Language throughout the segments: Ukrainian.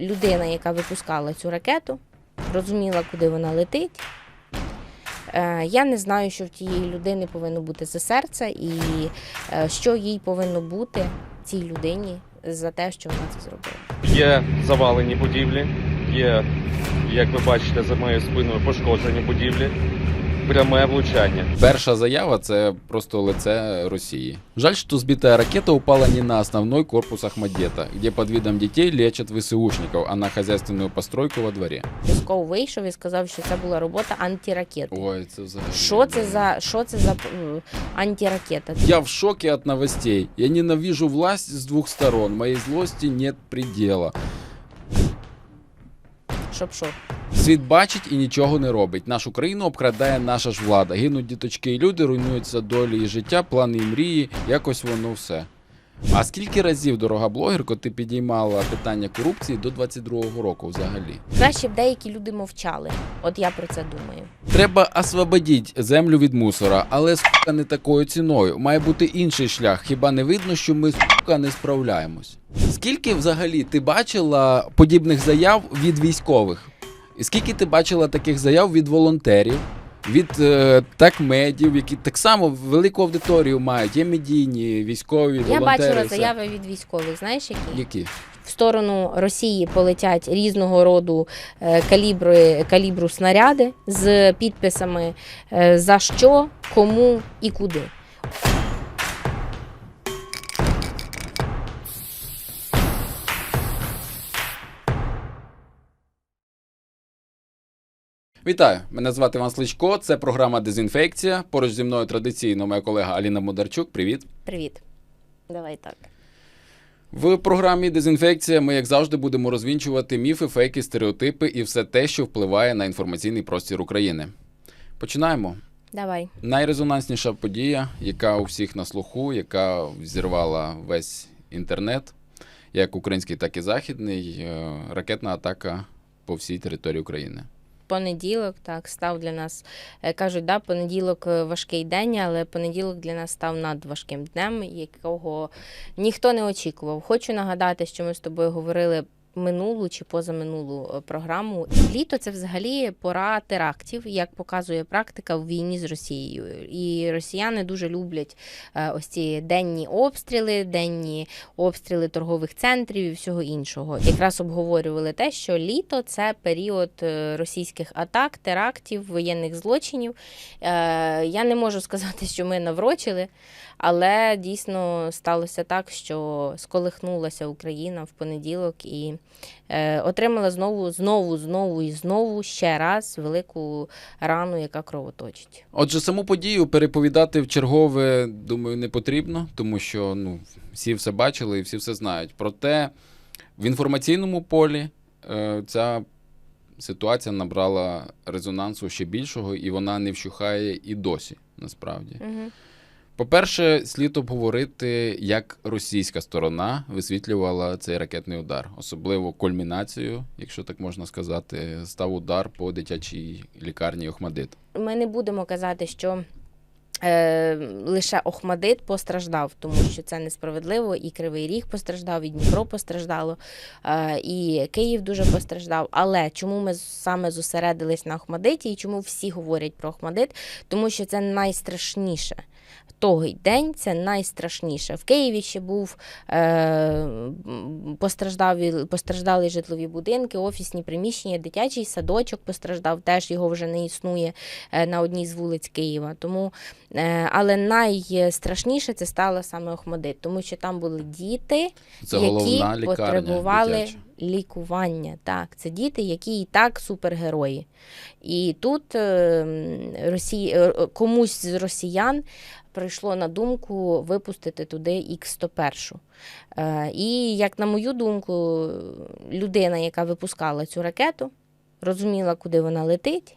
Людина, яка випускала цю ракету, розуміла, куди вона летить. Е, Я не знаю, що в тієї людини повинно бути за серце, і е, що їй повинно бути цій людині за те, що вона це зробила. Є завалені будівлі, є, як ви бачите, за моєю спиною пошкоджені будівлі, пряме влучання. Перша заява це просто лице Росії. Жаль, что сбитая ракета упала не на основной корпус Ахмадета, где под видом детей лечат ВСУшников, а на хозяйственную постройку во дворе. Пісков вийшов і сказав, що це була робота антиракети. Ой, це взагалі. Що це за що це за м, антиракета? Я в шоке от новостей. Я ненавижу власть с двух сторон. Моей злости нет предела. Щоб що? Світ бачить і нічого не робить. Нашу країну обкрадає наша ж влада. Гинуть діточки і люди, руйнуються долі і життя, плани і мрії. Якось воно все. А скільки разів, дорога блогерко, ти підіймала питання корупції до 22-го року взагалі? Краще б деякі люди мовчали. От я про це думаю. Треба освободіть землю від мусора, але сука не такою ціною. Має бути інший шлях. Хіба не видно, що ми сука не справляємось? Скільки взагалі ти бачила подібних заяв від військових? І скільки ти бачила таких заяв від волонтерів, від е, такмедів, які так само велику аудиторію мають? Є медійні, військові, Я волонтери. бачила все. заяви від військових. Знаєш, які Які? в сторону Росії полетять різного роду е, калібри, калібру снаряди з підписами е, за що, кому і куди. Вітаю! Мене звати Іван Сличко. Це програма Дезінфекція. Поруч зі мною традиційно моя колега Аліна Модарчук. Привіт. Привіт. Давай так. В програмі Дезінфекція ми, як завжди, будемо розвінчувати міфи, фейки, стереотипи і все те, що впливає на інформаційний простір України. Починаємо. Давай. Найрезонансніша подія, яка у всіх на слуху, яка взірвала весь інтернет, як український, так і західний, е, ракетна атака по всій території України. Понеділок так став для нас. е, Кажуть, да, понеділок е, важкий день, але понеділок для нас став надважким днем, якого ніхто не очікував. Хочу нагадати, що ми з тобою говорили. Минулу чи позаминулу е, програму. Літо це взагалі пора терактів, як показує практика в війні з Росією. І росіяни дуже люблять е, ось ці денні обстріли, денні обстріли торгових центрів і всього іншого. Якраз обговорювали те, що літо це період е, російських атак, терактів, воєнних злочинів. Я не можу сказати, що ми наврочили, але дійсно сталося так, що сколихнулася Україна в понеділок і отримала знову, знову, знову і знову ще раз велику рану, яка кровоточить. Отже, саму подію переповідати в чергове, думаю, не потрібно, тому що ну, всі все бачили і всі все знають. Проте в інформаційному полі е, ця ситуація набрала резонансу ще більшого, і вона не вщухає і досі, насправді. Угу. По-перше, слід обговорити, як російська сторона висвітлювала цей ракетний удар, особливо кульмінацію, якщо так можна сказати, став удар по дитячій лікарні Охмадит. Ми не будемо казати, що е, лише Охмадит постраждав, тому що це несправедливо. І Кривий Ріг постраждав, і Дніпро постраждало, е, і Київ дуже постраждав. Але чому ми саме зосередились на Охмадиті і чому всі говорять про Охмадит? Тому що це найстрашніше. Той день це найстрашніше. В Києві ще був е, м, постраждали, житлові будинки, офісні приміщення, дитячий садочок постраждав, теж його вже не існує е, на одній з вулиць Києва. Тому, е, але найстрашніше це стало саме Охмадит, тому що там були діти, Це які потребували дитяча. лікування. Так, це діти, які і так супергерої. І тут е, Росі... е, комусь з росіян прийшло на думку випустити туди Х-101. Е, І, як на мою думку, людина, яка випускала цю ракету, розуміла, куди вона летить.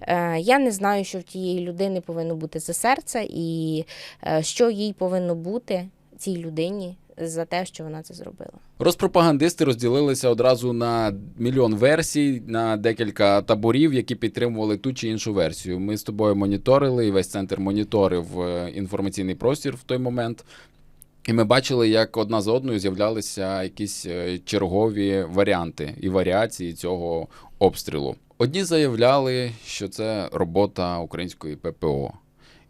Е, Я не знаю, що в тієї людини повинно бути за серце, і е, що їй повинно бути цій людині за те, що вона це зробила. Розпропагандисти розділилися одразу на мільйон версій, на декілька таборів, які підтримували ту чи іншу версію. Ми з тобою моніторили, і весь центр моніторив е, інформаційний простір в той момент. І ми бачили, як одна за одною з'являлися якісь е, чергові варіанти і варіації цього обстрілу. Одні заявляли, що це робота української ППО.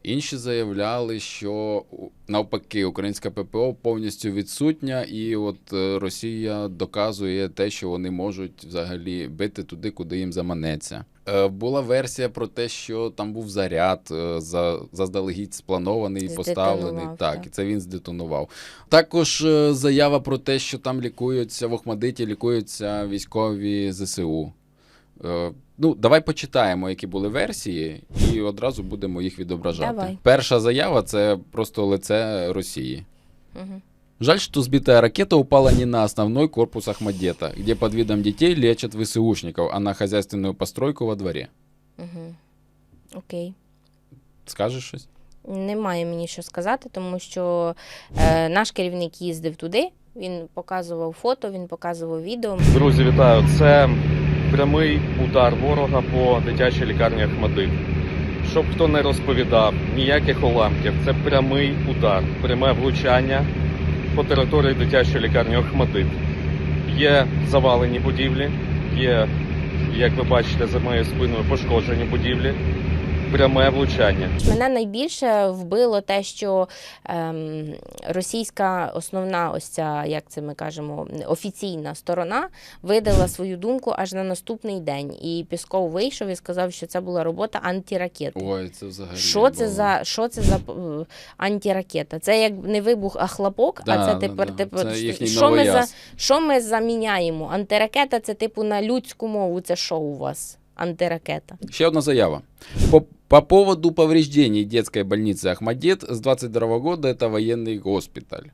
Інші заявляли, що навпаки українська ППО повністю відсутня, і от е, Росія доказує те, що вони можуть взагалі бити туди, куди їм заманеться. Е, Була версія про те, що там був заряд е, за, заздалегідь спланований, і поставлений. Так, і це він здетонував. Також заява про те, що там лікуються в Охмадиті, лікуються військові ЗСУ. Ну, давай почитаємо, які були версії, і одразу будемо їх відображати. Давай. Перша заява це просто лице Росії. Угу. Жаль, что сбитая ракета упала не на основной корпус Ахмадета, где под видом детей лечат ВСУшников, а на хозяйственную постройку во дворе. Угу. Окей. Скажешь щось? Немає мені що сказати, тому що е, наш керівник їздив туди, він показував фото, він показував відео. Друзі, вітаю! Це прямий удар ворога по дитячій лікарні Ахмадит. Щоб хто не розповідав, ніяких уламків. Це прямий удар, пряме влучання по території дитячої лікарні Ахмадит. Є завалені будівлі, є, як ви бачите, за моєю спиною пошкоджені будівлі. Пряме влучання. Мене найбільше вбило те, що ем, російська основна, ось ця, як це ми кажемо, офіційна сторона видала свою думку аж на наступний день. І Пісков вийшов і сказав, що це була робота антиракети. Ой, це взагалі. Що це було. за що це за е, антиракета? Це як не вибух, а хлопок. Да, а це да, тепер да. типу, Це що ми за що ми заміняємо? Антиракета це типу на людську мову. Це що у вас? Антиракета. Еще одна заява. По, по поводу повреждений детской больницы Ахмадет с 22 года это военный госпиталь.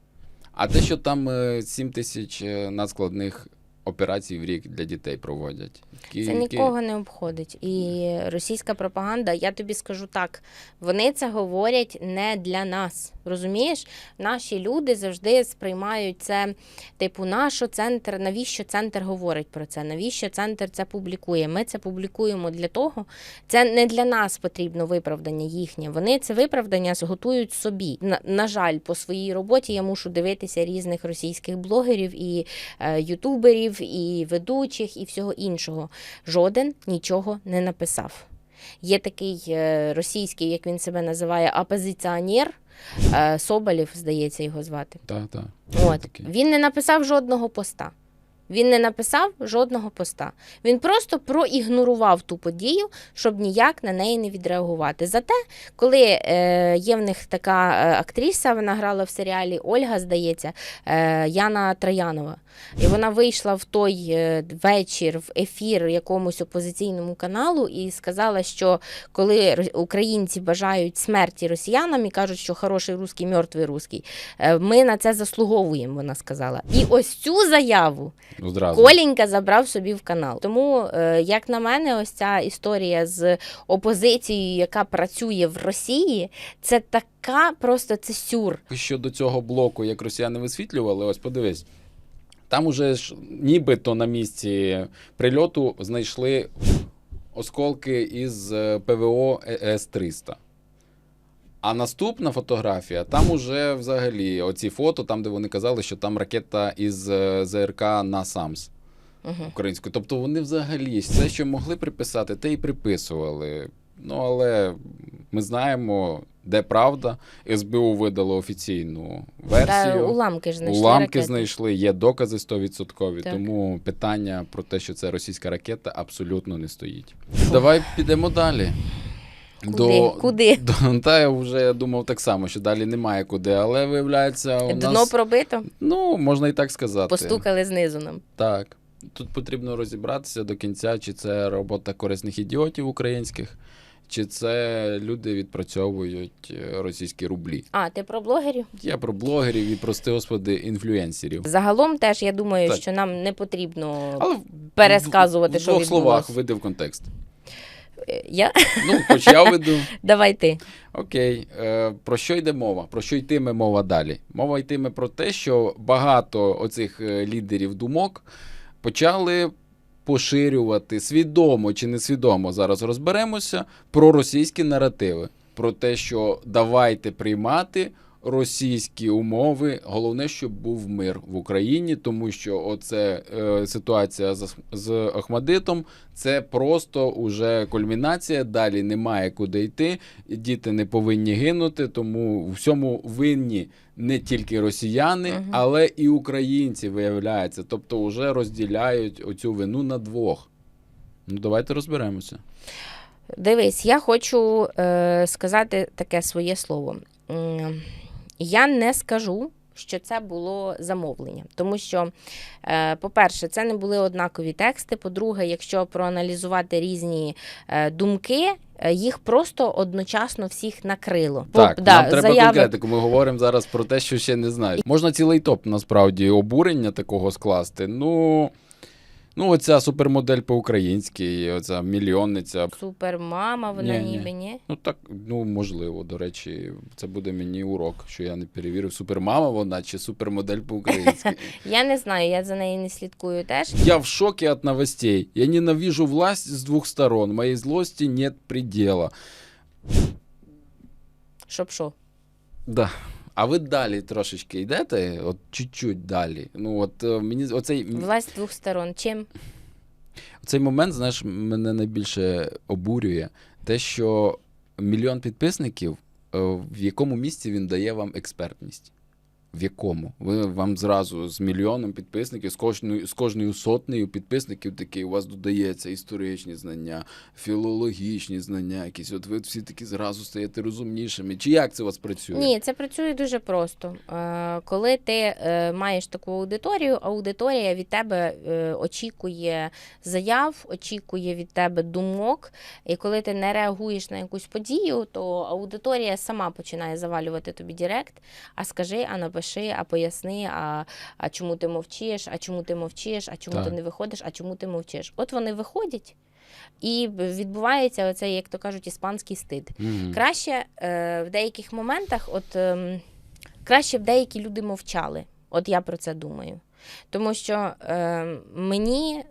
А те, що там е, 7 тисяч е, надскладних операцій в рік для дітей проводять. Які- Це які- нікого не обходить. І російська пропаганда, я тобі скажу так: вони це говорять не для нас. Розумієш? Наші люди завжди сприймають це, типу, нащо центр, навіщо центр говорить про це? Навіщо центр це публікує? Ми це публікуємо для того. Це не для нас потрібно виправдання їхнє. Вони це виправдання зготують собі. На, на жаль, по своїй роботі я мушу дивитися різних російських блогерів і е, ютуберів, і ведучих, і всього іншого. Жоден нічого не написав. Є такий е, російський, як він себе називає, опозиціонер. Соболів, здається, його звати. Так, так. От. Він не написав жодного поста. Він не написав жодного поста. Він просто проігнорував ту подію, щоб ніяк на неї не відреагувати. Зате, коли е, є в них така е, актриса, вона грала в серіалі Ольга, здається, е, Яна Троянова. І вона вийшла в той вечір в ефір якомусь опозиційному каналу і сказала, що коли українці бажають смерті росіянам і кажуть, що хороший русський, мертвий русський, ми на це заслуговуємо, вона сказала. І ось цю заяву Зразу. Коленька забрав собі в канал. Тому, е, як на мене, ось ця історія з опозицією, яка працює в Росії, це така просто це сюр. Щодо цього блоку, як росіяни висвітлювали, ось подивись. Там уже ж нібито на місці прильоту знайшли осколки із е, ПВО С-300. А наступна фотографія, там уже взагалі оці фото, там, де вони казали, що там ракета із е, ЗРК на САМС українською. Тобто вони взагалі все, що могли приписати, те і приписували. Ну, але ми знаємо, де правда. СБУ видало офіційну Та версію. уламки ж знайшли. Уламки ракети. знайшли, є докази 100%, Так. тому питання про те, що це російська ракета, абсолютно не стоїть. Давай підемо далі. Куди? Куди? До, та я вже думав так само, що далі немає куди, але виявляється, у Дно нас, пробито, ну, можна і так сказати. постукали знизу нам. Так. Тут потрібно розібратися до кінця, чи це робота корисних ідіотів українських, чи це люди відпрацьовують е, російські рублі. А, ти про блогерів? Я про блогерів і, прости господи, інфлюенсерів. Загалом теж я думаю, Так. що нам не потрібно Але пересказувати, в, в що двох відбулось. словах види в контекст. Е, Я? Ну, хоч я веду. Давай ти. Окей, е, про що йде мова? Про що йтиме мова далі? Мова йтиме про те, що багато оцих е, лідерів думок почали поширювати свідомо чи несвідомо зараз розберемося про російські наративи. Про те, що давайте приймати російські умови. Головне, щоб був мир в Україні, тому що оце е, ситуація з, з Ахмадитом. Це просто уже кульмінація. Далі немає куди йти. Діти не повинні гинути, тому у всьому винні не тільки росіяни, Мгм. але і українці виявляється. Тобто, вже розділяють оцю вину на двох. Ну, давайте розберемося. Дивись, я хочу е, сказати таке своє слово. Я не скажу, що це було замовлення, тому що, е, по-перше, це не були однакові тексти. По-друге, якщо проаналізувати різні е, думки, е, їх просто одночасно всіх накрило. Так, Бо, да, треба заяви- конкретику. Ми говоримо зараз про те, що ще не знають. Можна цілий топ насправді обурення такого скласти. Ну, ну оця супермодель по-українськи, оця мільйонниця. Супермама, вона Ні, ні. ніби ні. Ну так, ну можливо, до речі, це буде мені урок, що я не перевірив, супермама вона чи супермодель по-українськи. Я не знаю, я за нею не слідкую теж. Я в шоке от новостей. Я ненавижу власть с двух сторон. Моей злости нет предела. Щоб що? Да. А ви далі трошечки йдете? От чуть-чуть далі. Ну, от е, мені оцей, Власть двох сторон. Чим? цей момент, знаєш, мене найбільше обурює те, що мільйон підписників, е, в якому місці він дає вам експертність? В якому? Ви вам зразу з мільйоном підписників, з кожною, з кожною сотнею підписників такий, у вас додається історичні знання, філологічні знання, якісь. От ви всі такі зразу стаєте розумнішими. Чи як це у вас працює? Ні, це працює дуже просто. Е, Коли ти е, маєш таку аудиторію, аудиторія від тебе е, очікує заяв, очікує від тебе думок. І коли ти не реагуєш на якусь подію, то аудиторія сама починає завалювати тобі Директ. А скажи, а напиши, а поясни, а, а чому ти мовчиш, а чому ти мовчиш, а чому Так. ти не виходиш, а чому ти мовчиш. От вони виходять. І відбувається оцей, як то кажуть, іспанський стид. Мгм. Краще е, в деяких моментах, от е, краще б деякі люди мовчали. От я про це думаю. Тому що е, мені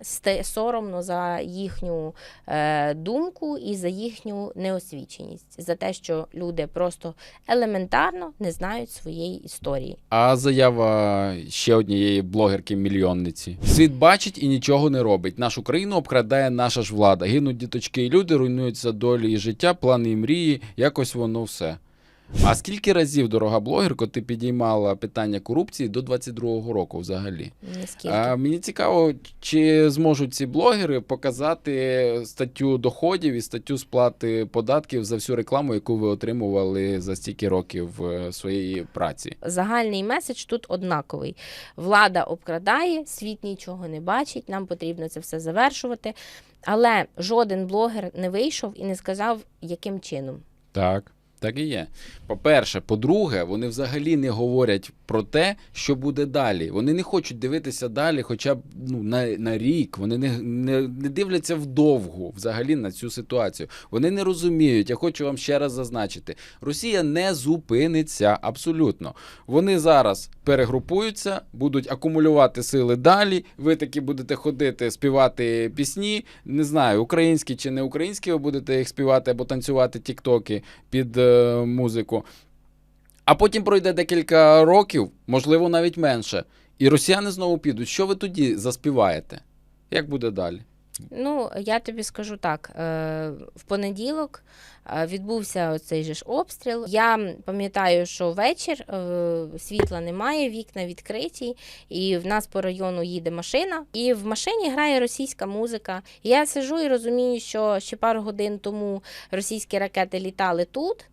соромно за їхню е, думку і за їхню неосвіченість, за те, що люди просто елементарно не знають своєї історії. А заява ще однієї блогерки-мільйонниці. Світ бачить і нічого не робить. Нашу країну обкрадає наша ж влада. Гинуть діточки і люди, руйнуються долі і життя, плани і мрії. Якось воно все. А скільки разів, дорога блогерко, ти підіймала питання корупції до 22-го року взагалі? А мені цікаво, чи зможуть ці блогери показати статтю доходів і статтю сплати податків за всю рекламу, яку ви отримували за стільки років е, своєї праці. Загальний меседж тут однаковий. Влада обкрадає, світ нічого не бачить, нам потрібно це все завершувати. Але жоден блогер не вийшов і не сказав, яким чином. Так. Так і є. По-перше, по-друге, вони взагалі не говорять про те, що буде далі. Вони не хочуть дивитися далі, хоча б ну, на, на рік. Вони не, не, не дивляться вдовгу взагалі на цю ситуацію. Вони не розуміють. Я хочу вам ще раз зазначити: Росія не зупиниться абсолютно. Вони зараз перегрупуються, будуть акумулювати сили далі. Ви таки будете ходити, співати пісні. Не знаю, українські чи не українські, ви будете їх співати або танцювати тіктоки під е, музику. А потім пройде декілька років, можливо, навіть менше. І росіяни знову підуть. Що ви тоді заспіваєте? Як буде далі? Ну, я тобі скажу так: е, в понеділок е, відбувся цей же ж обстріл. Я пам'ятаю, що вечір е, світла немає, вікна відкриті, і в нас по району їде машина, і в машині грає російська музика. Я сижу і розумію, що ще пару годин тому російські ракети літали тут.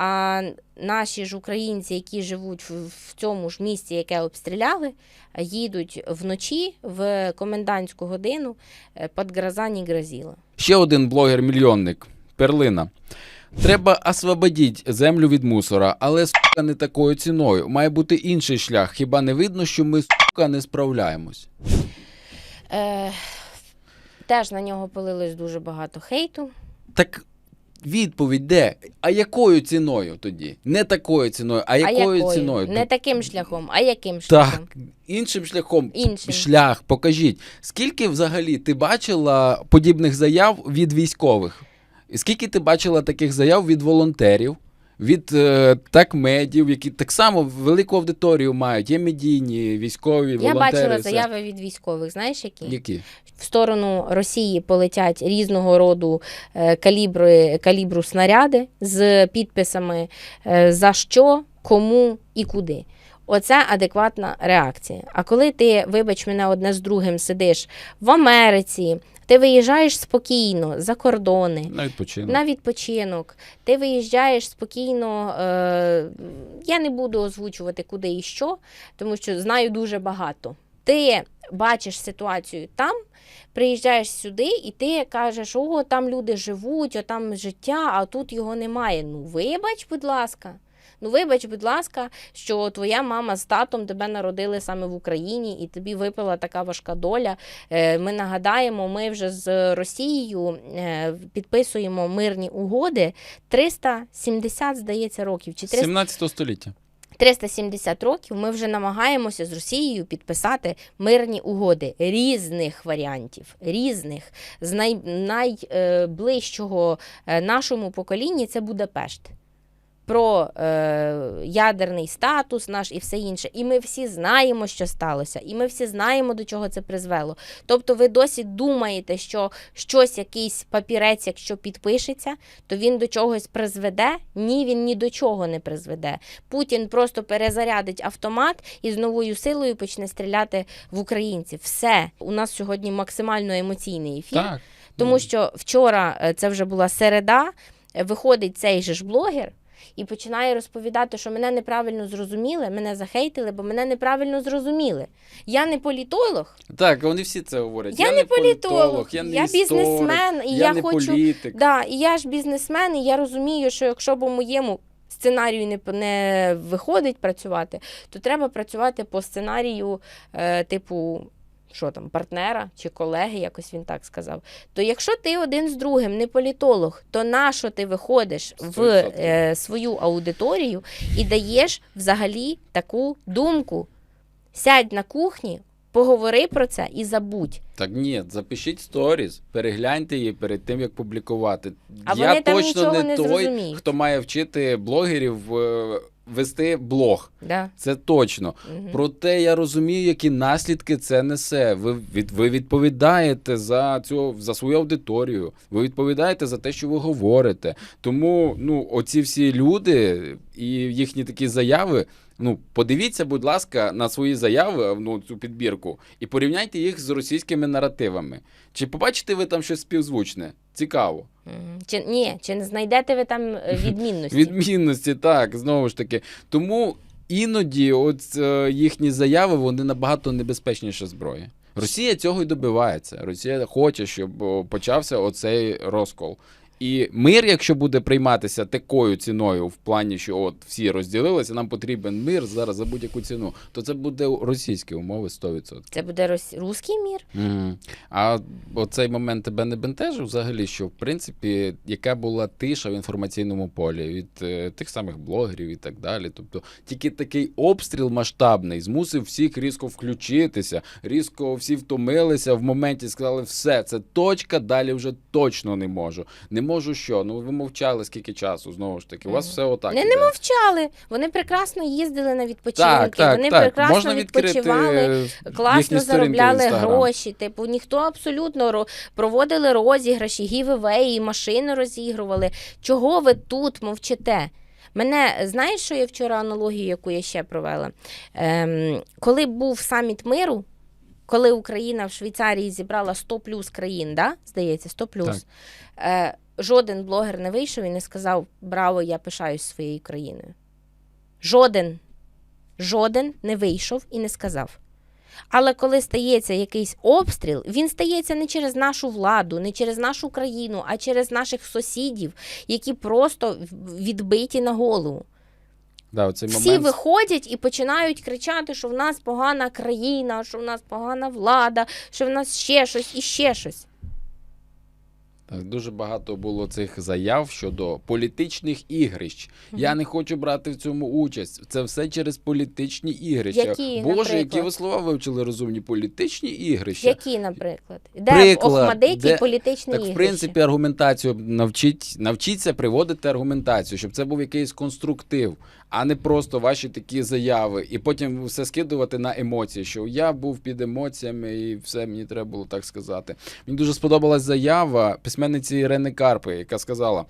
А наші ж українці, які живуть в, цьому ж місті, яке обстріляли, їдуть вночі в комендантську годину е, під гроза не грозила. Ще один блогер-мільйонник Перлина. Треба освободіть землю від мусора, але сука не такою ціною. Має бути інший шлях. Хіба не видно, що ми сука не справляємось? Е, теж на нього полилось дуже багато хейту. Так відповідь де? А якою ціною тоді? Не такою ціною, а якою, ціною? Не таким шляхом, а яким шляхом? Так, іншим шляхом. Іншим. Шлях, покажіть. Скільки взагалі ти бачила подібних заяв від військових? І Скільки ти бачила таких заяв від волонтерів, від е, так медів, які так само велику аудиторію мають. Є медійні, військові, Я волонтери. бачила все. заяви від військових. Знаєш, які? Які? в сторону Росії полетять різного роду е, калібри, калібру снаряди з підписами е, за що, кому і куди. Оце адекватна реакція. А коли ти, вибач мене, одне з другим сидиш в Америці, ти виїжджаєш спокійно за кордони, На відпочинок. на відпочинок, ти виїжджаєш спокійно. Е, я не буду озвучувати куди і що, тому що знаю дуже багато. Ти бачиш ситуацію там, приїжджаєш сюди, і ти кажеш, о, там люди живуть, о, там життя, а тут його немає. Ну, вибач, будь ласка. Ну, вибач, будь ласка, що твоя мама з татом тебе народили саме в Україні, і тобі випала така важка доля. Е, Ми нагадаємо, ми вже з Росією е, підписуємо мирні угоди 370, здається, років. Чи 300, 17 століття. 370 років ми вже намагаємося з Росією підписати мирні угоди різних варіантів, різних. З най, найближчого е, нашому поколінні це Будапешт. Про е, ядерний статус наш і все інше. І ми всі знаємо, що сталося, і ми всі знаємо, до чого це призвело. Тобто, ви досі думаєте, що щось, якийсь папірець, якщо підпишеться, то він до чогось призведе? Ні, він ні до чого не призведе. Путін просто перезарядить автомат і з новою силою почне стріляти в українців. Все у нас сьогодні максимально емоційний ефір. Так. Тому що вчора е, це вже була середа, виходить цей же ж блогер. І починає розповідати, що мене неправильно зрозуміли, мене захейтили, бо мене неправильно зрозуміли. Я не політолог, Так, вони всі це говорять. я, не політолог, я, не я історик, бізнесмен, і я, я, не хочу. політик. Да, і я ж бізнесмен, і я розумію, що якщо по моєму сценарію не, не виходить працювати, то треба працювати по сценарію, е, типу, що там, партнера чи колеги, якось він так сказав. То якщо ти один з другим не політолог, то нащо ти виходиш в 100%. е, свою аудиторію і даєш взагалі таку думку? Сядь на кухні, поговори про це і забудь. Так ні, запишіть сторіс, перегляньте її перед тим, як публікувати. А я вони там точно не не той, зрозуміють. хто має вчити блогерів е, вести блог. Да? Це точно. Угу. Проте я розумію, які наслідки це несе. Ви від ви відповідаєте за цю за свою аудиторію. Ви відповідаєте за те, що ви говорите. Тому ну оці всі люди і їхні такі заяви. Ну, подивіться, будь ласка, на свої заяви, ну цю підбірку, і порівняйте їх з російськими наративами. Чи побачите ви там щось співзвучне? Цікаво. Чи ні, чи не знайдете ви там е, відмінності? Відмінності, так, знову ж таки. Тому іноді от е, їхні заяви вони набагато небезпечніша зброя. Росія цього й добивається. Росія хоче, щоб почався оцей розкол. І мир, якщо буде прийматися такою ціною, в плані, що от всі розділилися, нам потрібен мир зараз за будь-яку ціну, то це буде російські умови 100%. Це буде рос... руський мір? Угу. А оцей момент тебе не бентежив взагалі, що в принципі яка була тиша в інформаційному полі від е, тих самих блогерів і так далі. Тобто тільки такий обстріл масштабний змусив всіх різко включитися, різко всі втомилися в моменті, сказали, все, це точка, далі вже точно не можу. Не можу що? Ну ви мовчали скільки часу, знову ж таки. У вас все отак. не, іде. не мовчали. Вони прекрасно їздили на відпочинки, так, так, вони так. прекрасно Можна відпочивали. е, Класно заробляли гроші. Типу, ніхто абсолютно проводили розіграші, гівевеї, машини розігрували. Чого ви тут мовчите? Мене знаєш, що я вчора аналогію, яку я ще провела? Ем, коли був саміт миру, коли Україна в Швейцарії зібрала 100 плюс країн, да? здається, 100 плюс. Е, жоден блогер не вийшов і не сказав Браво, я пишаюсь своєю країною. Жоден. Жоден не вийшов і не сказав. Але коли стається якийсь обстріл, він стається не через нашу владу, не через нашу країну, а через наших сусідів, які просто відбиті на голову. Да, оцей Всі момент виходять і починають кричати, що в нас погана країна, що в нас погана влада, що в нас ще щось і ще щось. Так, дуже багато було цих заяв щодо політичних ігрищ. Я не хочу брати в цьому участь. Це все через політичні ігрища. Які, Боже, наприклад? які ви слова вивчили розумні політичні ігрища. Які, наприклад? Де Приклад, в Охмадиті де- політичні Так, в принципі, аргументацію навчіть, навчіться приводити аргументацію, щоб це був якийсь конструктив, а не просто ваші такі заяви, і потім все скидувати на емоції, що я був під емоціями, і все мені треба було так сказати. Мені дуже сподобалась заява письменниці Ірени Карпи, яка сказала: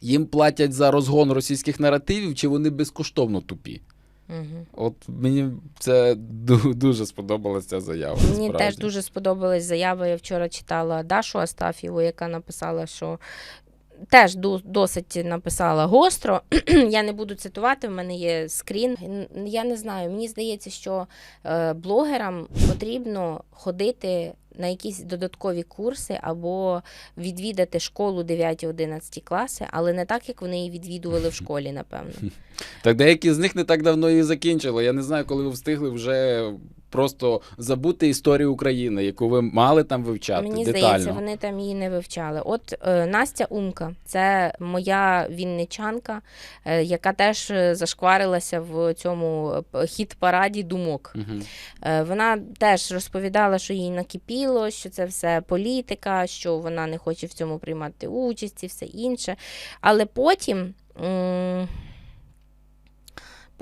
їм платять за розгон російських наративів, чи вони безкоштовно тупі. Мгм. От мені це дуже сподобалася ця заява. Мені справді. теж дуже сподобалась заява. Я вчора читала Дашу Астафєву, яка написала, що теж досить написала гостро. Я не буду цитувати, в мене є скрін. Я не знаю, мені здається, що е, блогерам потрібно ходити на якісь додаткові курси або відвідати школу 9-11 класи, але не так, як вони її відвідували в школі, напевно. Так деякі з них не так давно її закінчили. Я не знаю, коли ви встигли вже просто забути історію України, яку ви мали там вивчати Мені детально. здається, вони там її не вивчали. От е, Настя Умка, це моя вінничанка, е, яка теж е, зашкварилася в цьому е, хіт-параді думок. Мгм. Е, Вона теж розповідала, що їй накипіло, що це все політика, що вона не хоче в цьому приймати участь і все інше. Але потім. м,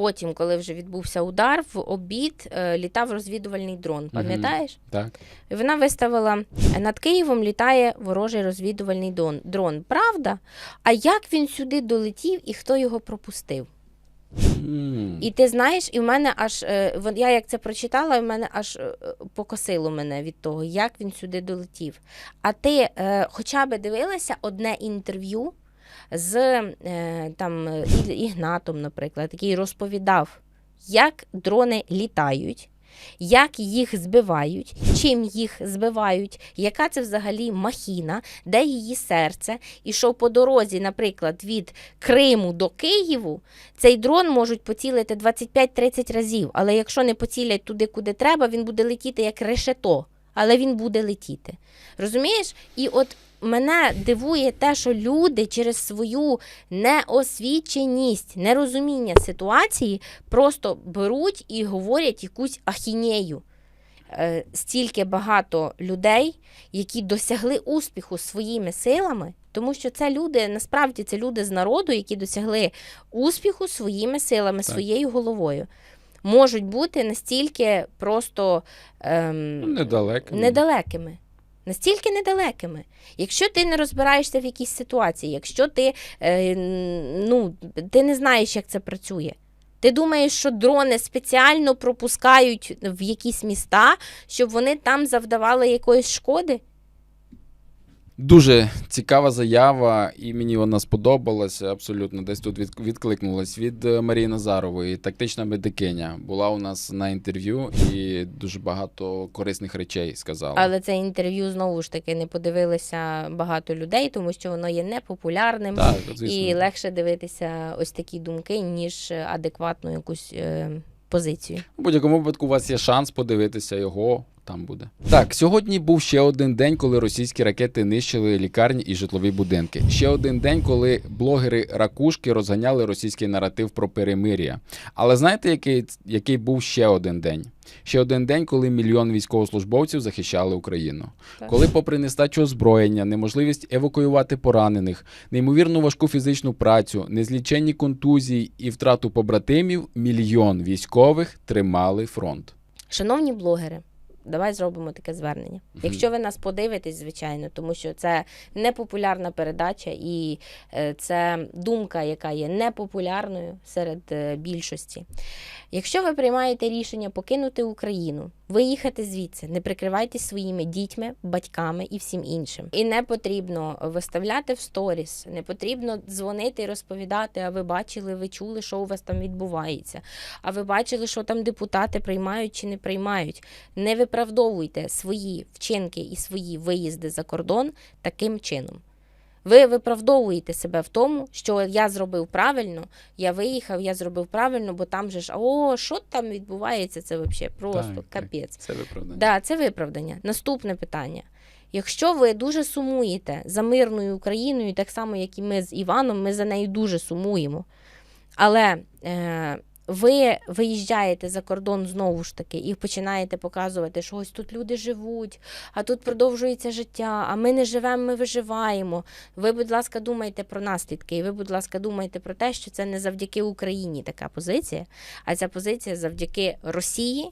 Потім, коли вже відбувся удар, в обід е, літав розвідувальний дрон. Пам'ятаєш? Так. І Вона виставила над Києвом літає ворожий розвідувальний дрон. Правда? А як він сюди долетів і хто його пропустив? М. І ти знаєш, і в мене аж е, я як це прочитала, і в мене аж е, покосило мене від того, як він сюди долетів. А ти е, хоча б дивилася одне інтерв'ю з е, там Ігнатом, наприклад, який розповідав, як дрони літають. Як їх збивають, чим їх збивають, яка це взагалі махіна, де її серце, і що по дорозі, наприклад, від Криму до Києву цей дрон можуть поцілити 25-30 разів, але якщо не поцілять туди, куди треба, він буде летіти як решето, але він буде летіти. Розумієш? І от мене дивує те, що люди через свою неосвіченість, нерозуміння ситуації просто беруть і говорять якусь ахінею. Е, Стільки багато людей, які досягли успіху своїми силами, тому що це люди, насправді це люди з народу, які досягли успіху своїми силами, Так. своєю головою, можуть бути настільки просто ем, недалеко. недалекими. Настільки недалекими. Якщо ти не розбираєшся в якійсь ситуації, якщо ти, е, ну, ти не знаєш, як це працює. Ти думаєш, що дрони спеціально пропускають в якісь міста, щоб вони там завдавали якоїсь шкоди? Дуже цікава заява, і мені вона сподобалася абсолютно. Десь тут від, відкликнулась від е, Марії Назарової, тактична медикиня. Була у нас на інтерв'ю і дуже багато корисних речей сказала. Але це інтерв'ю знову ж таки не подивилися багато людей, тому що воно є непопулярним. Так. І легше дивитися ось такі думки, ніж адекватну якусь е, позицію. У будь-якому випадку у вас є шанс подивитися його. Там буде так. Сьогодні був ще один день, коли російські ракети нищили лікарні і житлові будинки. Ще один день, коли блогери ракушки розганяли російський наратив про перемир'я. Але знаєте, який, який був ще один день? Ще один день, коли мільйон військовослужбовців захищали Україну. Так. Коли, попри нестачу озброєння, неможливість евакуювати поранених, неймовірно важку фізичну працю, незліченні контузії і втрату побратимів, мільйон військових тримали фронт. Шановні блогери, давай зробимо таке звернення. Якщо ви нас подивитесь, звичайно, тому що це непопулярна передача і е, це думка, яка є непопулярною серед е, більшості. Якщо ви приймаєте рішення покинути Україну, виїхати звідси, не прикривайтесь своїми дітьми, батьками і всім іншим. І не потрібно виставляти в сторіс, не потрібно дзвонити і розповідати, а ви бачили, ви чули, що у вас там відбувається. А ви бачили, що там депутати приймають чи не приймають. Не виправдовуйте свої вчинки і свої виїзди за кордон таким чином. Ви виправдовуєте себе в тому, що я зробив правильно, я виїхав, я зробив правильно, бо там же ж о, що там відбувається, це взагалі просто Так, так. капець. Це виправдання. Да, це виправдання. Наступне питання. Якщо ви дуже сумуєте за мирною Україною, так само, як і ми з Іваном, ми за нею дуже сумуємо. Але е, ви виїжджаєте за кордон знову ж таки і починаєте показувати, що ось тут люди живуть, а тут продовжується життя, а ми не живемо, ми виживаємо. Ви, будь ласка, думайте про наслідки, і ви, будь ласка, думайте про те, що це не завдяки Україні така позиція, а ця позиція завдяки Росії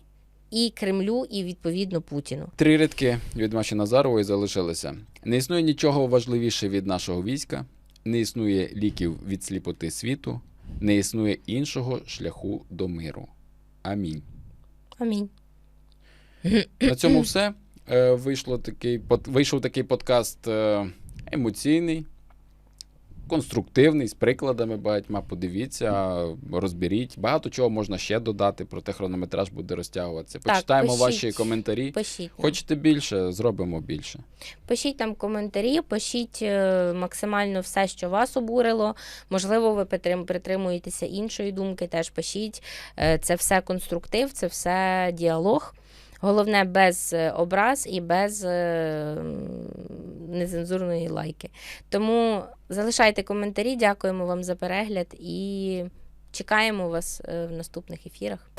і Кремлю, і відповідно Путіну. Три рядки від Маші Назарової залишилися. Не існує нічого важливіше від нашого війська, не існує ліків від сліпоти світу, не існує іншого шляху до миру. Амінь. Амінь. На цьому все. Е, Вийшло такий, вийшов такий подкаст е, емоційний, конструктивний, з прикладами багатьма. Подивіться, розберіть. Багато чого можна ще додати, проте хронометраж буде розтягуватися. Почитаємо пишіть. ваші коментарі. Пишіть. Хочете більше, зробимо більше. Пишіть там коментарі, пишіть е, максимально все, що вас обурило. Можливо, ви притримуєтеся іншої думки, теж пишіть. Е, Це все конструктив, це все діалог. Головне без е, образ і без е, нецензурної лайки. Тому залишайте коментарі, дякуємо вам за перегляд і чекаємо вас е, в наступних ефірах.